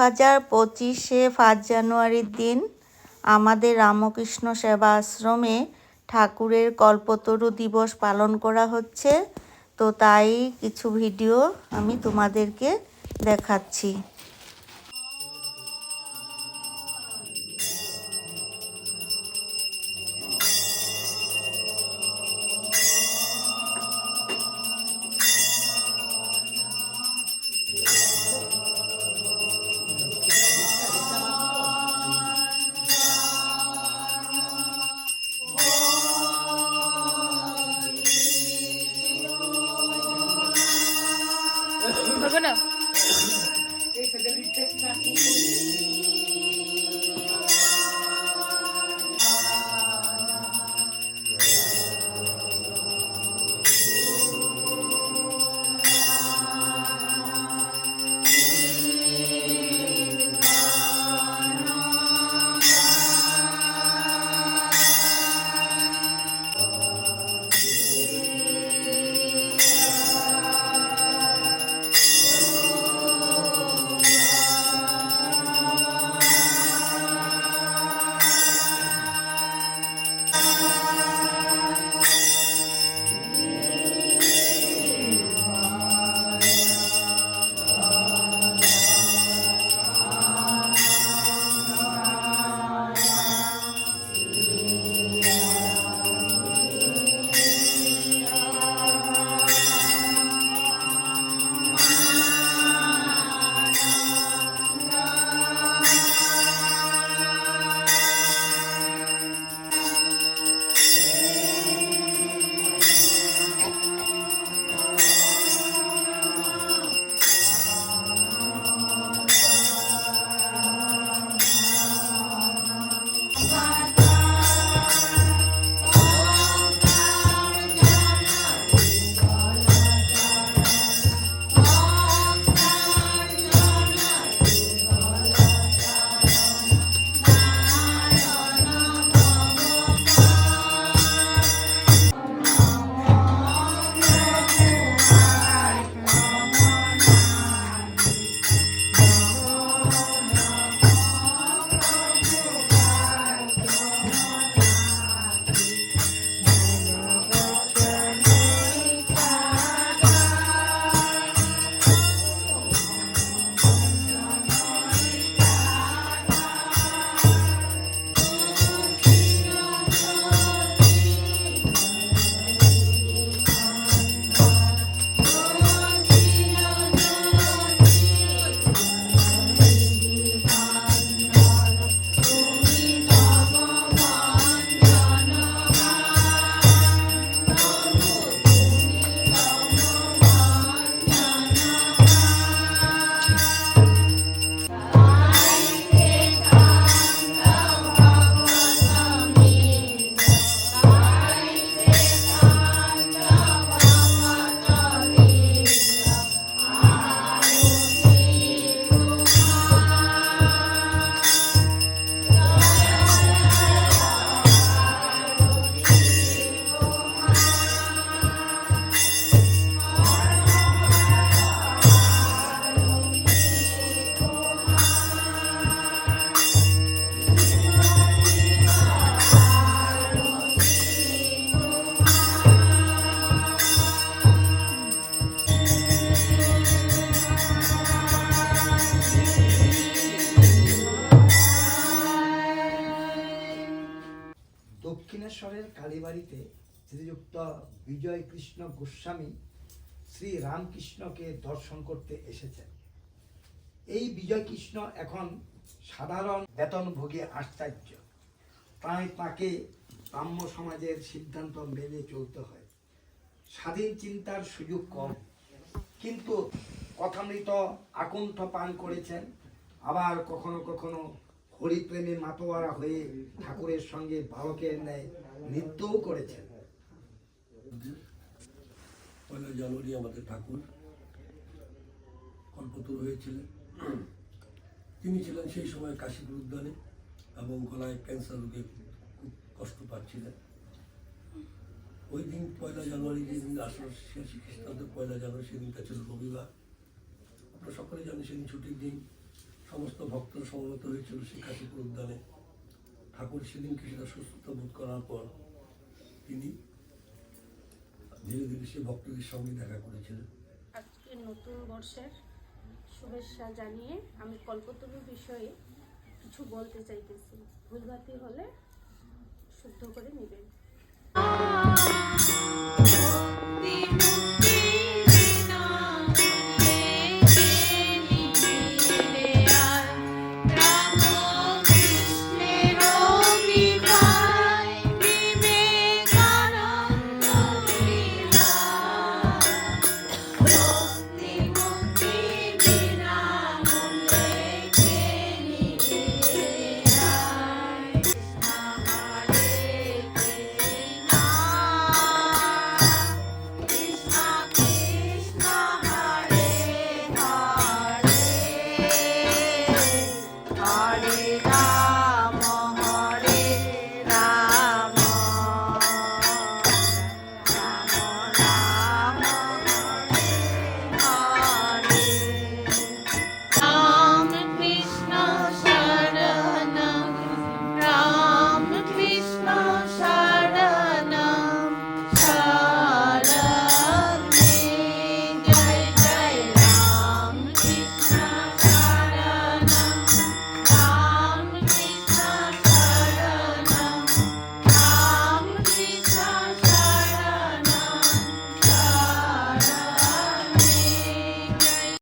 হাজার পঁচিশে ফার্স্ট জানুয়ারির দিন আমাদের রামকৃষ্ণ সেবা আশ্রমে ঠাকুরের কল্পতরু দিবস পালন করা হচ্ছে। তো তাই কিছু ভিডিও আমি তোমাদেরকে দেখাচ্ছি। শোনো কালীবাড়িতে শ্রীযুক্ত বিজয় কৃষ্ণ গোস্বামী শ্রী রামকৃষ্ণকে দর্শন করতে এসেছেন। এই বিজয় কৃষ্ণ এখন সাধারণ বেতনভোগী আশ্চর্য। তাই তাকে ব্রাহ্ম সমাজের সিদ্ধান্ত মেনে চলতে হয়। স্বাধীন চিন্তার সুযোগ কম। কিন্তু কথামৃত আকুণ্ঠ পান করেছেন। আবার কখনো কখনো হরিপ্রেমে মাতোয়ারা হয়ে ঠাকুরের সঙ্গে বালকের ন্যায় নৃত্যও করেছেন। পয়লা জানুয়ারি আমাদের ঠাকুর কল্পতরু হয়েছিলেন। তিনি ছিলেন সেই সময় কাশীপুর উদ্যানে এবং গলায় ক্যান্সার রোগে খুব কষ্ট পাচ্ছিলেন। ওই দিন পয়লা জানুয়ারি যেদিন আঠারোশো ছিয়াশি খ্রিস্টাব্দে পয়লা জানুয়ারি সেদিনটা ছিল রবিবার। আপনারা সকলে জানেন সেদিন ছুটির দিন। সমস্ত ভক্ত সমবেত হয়েছিল সেই কাশীপুর উদ্যানে ঠাকুর সেদিন কিছুটা সুস্থতা বোধ করার পর তিনি ধীরে ধীরে সে ভক্তদের সঙ্গে দেখা করেছিলেন। আজকে নতুন বর্ষের শুভেচ্ছা জানিয়ে আমি কল্পতরু বিষয়ে কিছু বলতে চাইতেছি। ভুলভাতি হলে শুদ্ধ করে নেবেন। Música